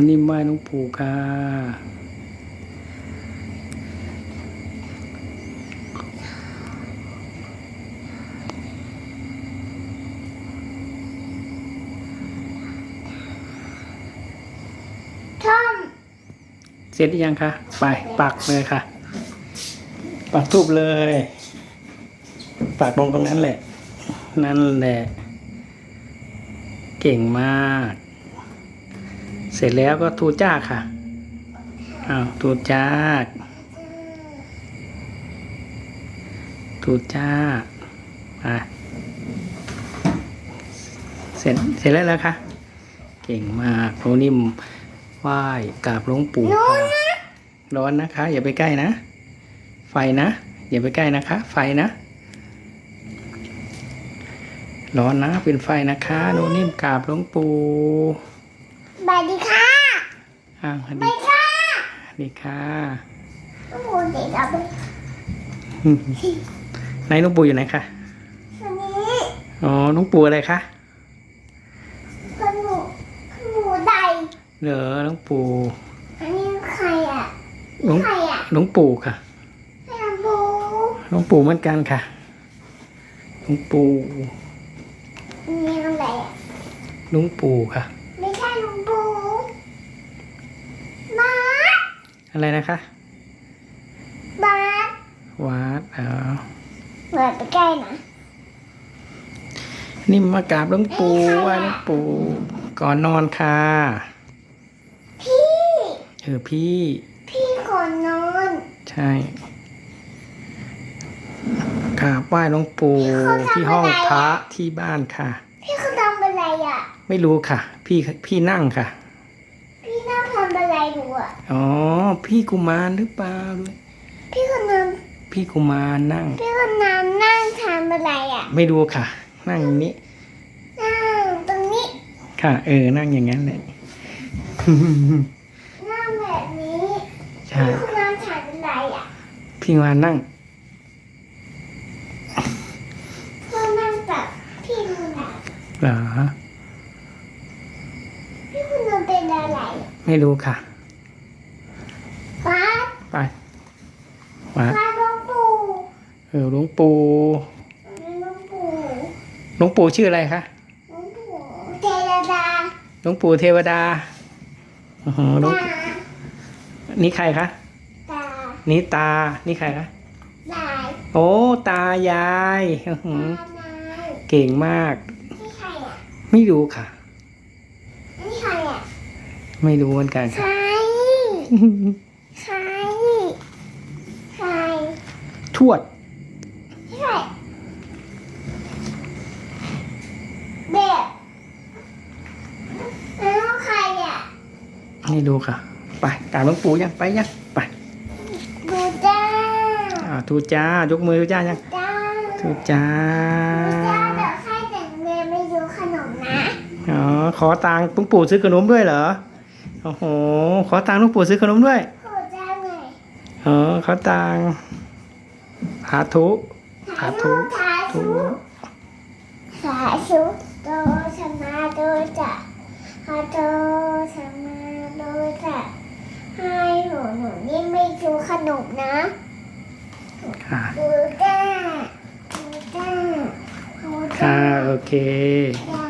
วันนี้ไหว้หลวงปู่ค่ะท่อมเสร็จหรือยังคะ ไป ปักเลยค่ะ ปักทูบเลย ปักลงตรงนั้นแหละ นั่นแหละ เก่งมาก เสร็จแล้วก็ทูจ้าค่ะอ้าวทูจ้าทูจ้าอะเสร็จเสร็จแล้วแล้วค่ะ เก่งมากโนนิ่มไหว้กราบหลวงปู่ค่ะร้อนนะคะ อย่าไปใกล้นะ ไฟนะ อย่าไปใกล้นะคะ ไฟนะ ร้อนนะเป็นไฟนะคะโนนิ่มกราบหลวงปู่ สวัสดีค่ะอ้าวสวัสไปดีค่ะสวัสดีค่ะโอ้โหเด็กเอาไปไหนหลวงปู่อยู่ไหนคะวันนี้อ๋อหลวงปู่อะไรคะคนหมูคนหมูใดเหรอหลวงปู่อันนี้ใครอะหลวงใครอะหลวงปู่ค่ะให้ลำบูหลวงปู่เหมือนกันค่ะหลวงปู่นี่อะไรอะหลวงปู่ค่ะ ไม่ใช่ลำบูบาส อะไรนะคะบาสวัดอ๋อเปิดไปใกล้นะนี่มากราบหลวงปู่ไหว่าหลวงปู่ก่อนนอนค่ะ พี่เออพี่ พี่ขอนอน ใช่กราบไหว้หลวงปู่ที่ห้องพระที่บ้านค่ะ พี่เขาทำอะไรอะ ไม่รู้ค่ะ พี่พี่นั่งค่ะพี่นั่งทำอะไรดูอะอ๋อ พี่กุมารหรือเปล่าพี่คนนอนพี่กุมารนั่ง พี่คนนอนนั่งทำอะไรอะ ไม่รู้ค่ะ นั่งอย่างนี้ นั่งตรงนี้ ค่ะ เออ นั่งอย่างนั้นแหละ นั่งแบบนี้ใช่พี่คนนอนถ่ายเป็นไรอะ พี่กุมารนั่งพ่อนั่งแบบพี่คนนอนเหรอพี่คนนอนเป็นอะไร ไม่รู้ค่ะ ฟ้า ไป วัดฟ้าหลวงปู่เออหลวงปู่หลวงปู่หลวงปู่ชื่ออะไรคะหลวงปู่เทวดาหลวงปู่เทวดาอ๋อหลวงตานี่ใครคะตานี่ตานี่ใครคะลายโอ้ตายายอื้อหือตานายเก่งมากนี่ใครอะไม่รู้ค่ะนี่ใครอะไม่รู้เหมือนกันใคค่ะรใครใคร ทวดใครเด็กแล้วใครอะไม่รู้ค่ะ ไปกราบหลวงปู่ยังไปยังไปดูจ้าอ่าทูจ้ายกมือทูจ้ายังจ้าทูจ้าจ้าเดี๋ยวให้แต่งเรียนไม่ดูขนมนะอ๋อขอตังค์หลวงปู่ซื้อขนมด้วยเหรอโอ้โหขอตังค์หลวงปู่ซื้อขนมด้วยขอจ้าหน่อยอ๋อขอตังค์ สาธุสาธุสาธุธุสาธุโตชนะโตจะฮาโตชนะโตจะให้หนูหนูนี่ไม่ดูขนมนะค่ะดูจ้าดูจ้าดูจ้าค่ะโอเคจ้